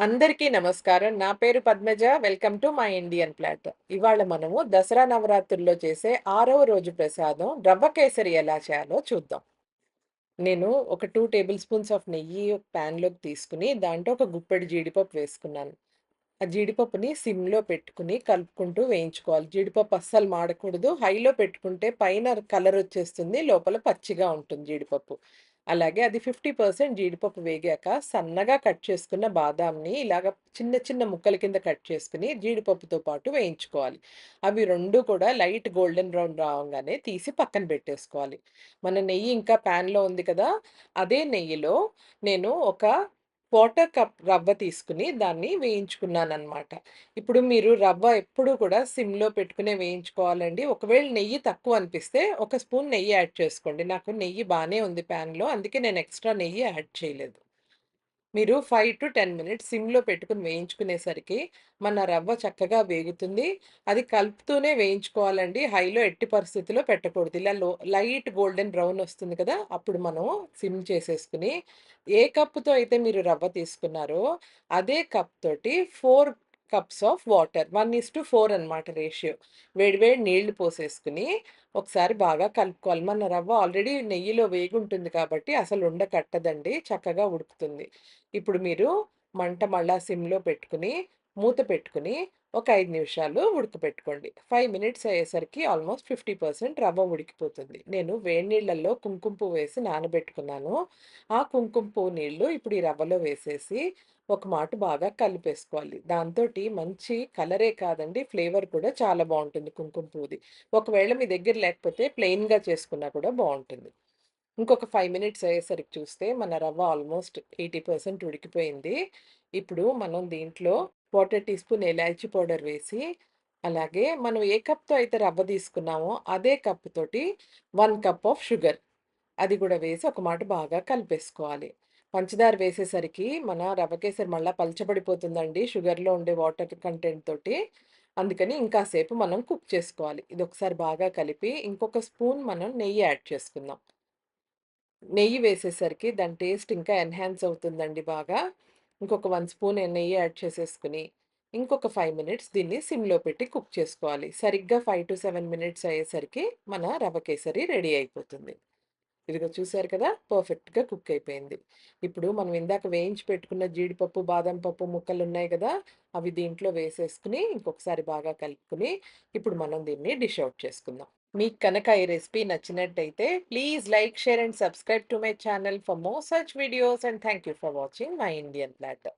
అందరికీ నమస్కారం. నా పేరు Padmaja. Welcome to my Indian plot. ఇవాళ మనము దసరా నవరాత్రుల్లో చేసే ఆరవ రోజు ప్రసాదం రవ్వ కేసరి ఎలా చేయాలో చూద్దాం. నేను ఒక టూ టేబుల్ స్పూన్స్ ఆఫ్ నెయ్యి ప్యాన్‌లోకి తీసుకుని దాంట్లో ఒక గుప్పెడు జీడిపప్పు వేసుకున్నాను. ఆ జీడిపప్పుని సిమ్‌లో పెట్టుకుని కలుపుకుంటూ వేయించుకోవాలి. జీడిపప్పు అస్సలు మాడకూడదు. హైలో పెట్టుకుంటే పైన కలర్ వచ్చేస్తుంది. లోపల పచ్చిగా ఉంటుంది జీడిపప్పు. అలాగే అది 50% జీడిపప్పు వేగాక సన్నగా కట్ చేసుకున్న బాదాంని ఇలాగ చిన్న చిన్న ముక్కల కింద కట్ చేసుకుని జీడిపప్పుతో పాటు వేయించుకోవాలి. అవి రెండు కూడా లైట్ గోల్డెన్ బ్రౌన్ రావంగానే తీసి పక్కన పెట్టేసుకోవాలి. మన నెయ్యి ఇంకా ప్యాన్‌లో ఉంది కదా! అదే నెయ్యిలో నేను ఒక క్వార్టర్ కప్ రవ్వ తీసుకుని దాన్ని వేయించుకున్నాను అనమాట ఇప్పుడు మీరు రవ్వ ఎప్పుడూ కూడా సిమ్‌లో పెట్టుకునే వేయించుకోవాలండి. ఒకవేళ నెయ్యి తక్కువ అనిపిస్తే ఒక స్పూన్ నెయ్యి యాడ్ చేసుకోండి. నాకు నెయ్యి బాగానే ఉంది ప్యాన్‌లో. అందుకే నేను ఎక్స్‌ట్రా నెయ్యి యాడ్ చేయలేదు. మీరు 5-10 మినిట్స్ సిమ్‌లో పెట్టుకుని వేయించుకునేసరికి మన రవ్వ చక్కగా వేగుతుంది. అది కలుపుతూనే వేయించుకోవాలండి. హైలో ఎట్టి పరిస్థితిలో పెట్టకూడదు. ఇలా లో లైట్ గోల్డెన్ బ్రౌన్ వస్తుంది కదా! అప్పుడు మనం సిమ్ చేసేసుకుని ఏ కప్పుతో అయితే మీరు రవ్వ తీసుకున్నారో అదే కప్ తోటి ఫోర్ కప్స్ ఆఫ్ వాటర్ 1:4 అనమాట రేషియో. వేడివేడి నీళ్ళు పోసేసుకుని ఒకసారి బాగా కలుపుకోవాలి. మన రవ్వ ఆల్రెడీ నెయ్యిలో వేగుంటుంది కాబట్టి అసలు ఉండ కట్టదండి. చక్కగా ఉడుకుతుంది. ఇప్పుడు మీరు మంట మళ్ళా సిమ్‌లో పెట్టుకుని మూత పెట్టుకొని ఒక ఐదు నిమిషాలు ఉడకపెట్టుకోండి. ఫైవ్ మినిట్స్ అయ్యేసరికి ఆల్మోస్ట్ 50% రవ్వ ఉడికిపోతుంది. నేను వేడి నీళ్ళల్లో కుంకుమ పువ్వు వేసి నానబెట్టుకున్నాను. ఆ కుంకుమ పువ్వు నీళ్ళు ఇప్పుడు ఈ రవ్వలో వేసేసి ఒక మాట బాగా కలిపేసుకోవాలి. దాంతోటి మంచి కలరే కాదండి ఫ్లేవర్ కూడా చాలా బాగుంటుంది కుంకుమ పువ్వుది. ఒకవేళ మీ దగ్గర లేకపోతే ప్లెయిన్‌గా చేసుకున్నా కూడా బాగుంటుంది ఇంకొక ఫైవ్ మినిట్స్ అయ్యేసరికి చూస్తే మన రవ్వ ఆల్మోస్ట్ 80% ఉడికిపోయింది. ఇప్పుడు మనం దీంట్లో క్వార్టర్ టీ స్పూన్ ఇలాచీ పౌడర్ వేసి, అలాగే మనం ఏ కప్‌తో అయితే రవ్వ తీసుకున్నామో అదే కప్ తోటి వన్ కప్ ఆఫ్ షుగర్ అది కూడా వేసి ఒక మాట బాగా కలిపేసుకోవాలి. పంచదార వేసేసరికి మన రవ్వ కేసరి మళ్ళీ పలచబడిపోతుందండి షుగర్‌లో ఉండే వాటర్ కంటెంట్ తోటి. అందుకని ఇంకాసేపు మనం కుక్ చేసుకోవాలి. ఇది ఒకసారి బాగా కలిపి ఇంకొక స్పూన్ మనం నెయ్యి యాడ్ చేసుకుందాం. నెయ్యి వేసేసరికి దాని టేస్ట్ ఇంకా ఎన్హాన్స్ అవుతుందండి బాగా. ఇంకొక వన్ స్పూన్ నెయ్యి యాడ్ చేసేసుకుని ఇంకొక ఫైవ్ మినిట్స్ దీన్ని సిమ్‌లో పెట్టి కుక్ చేసుకోవాలి. సరిగ్గా 5-7 మినిట్స్ అయ్యేసరికి మన రవ్వ కేసరి రెడీ అయిపోతుంది. ఇదిగో చూసారు కదా! పర్ఫెక్ట్‌గా కుక్ అయిపోయింది. ఇప్పుడు మనం ఇందాక వేయించి పెట్టుకున్న జీడిపప్పు, బాదం పప్పు ముక్కలున్నాయి కదా! అవి దీంట్లో వేసేసుకుని ఇంకొకసారి బాగా కలుపుకొని, ఇప్పుడు మనం దీన్ని డిష్ అవుట్ చేసుకుందాం. మీకు కనుక ఈ రెసిపీ నచ్చినట్టయితే please like, share and subscribe to my channel for more such videos and thank you for watching my Indian plot.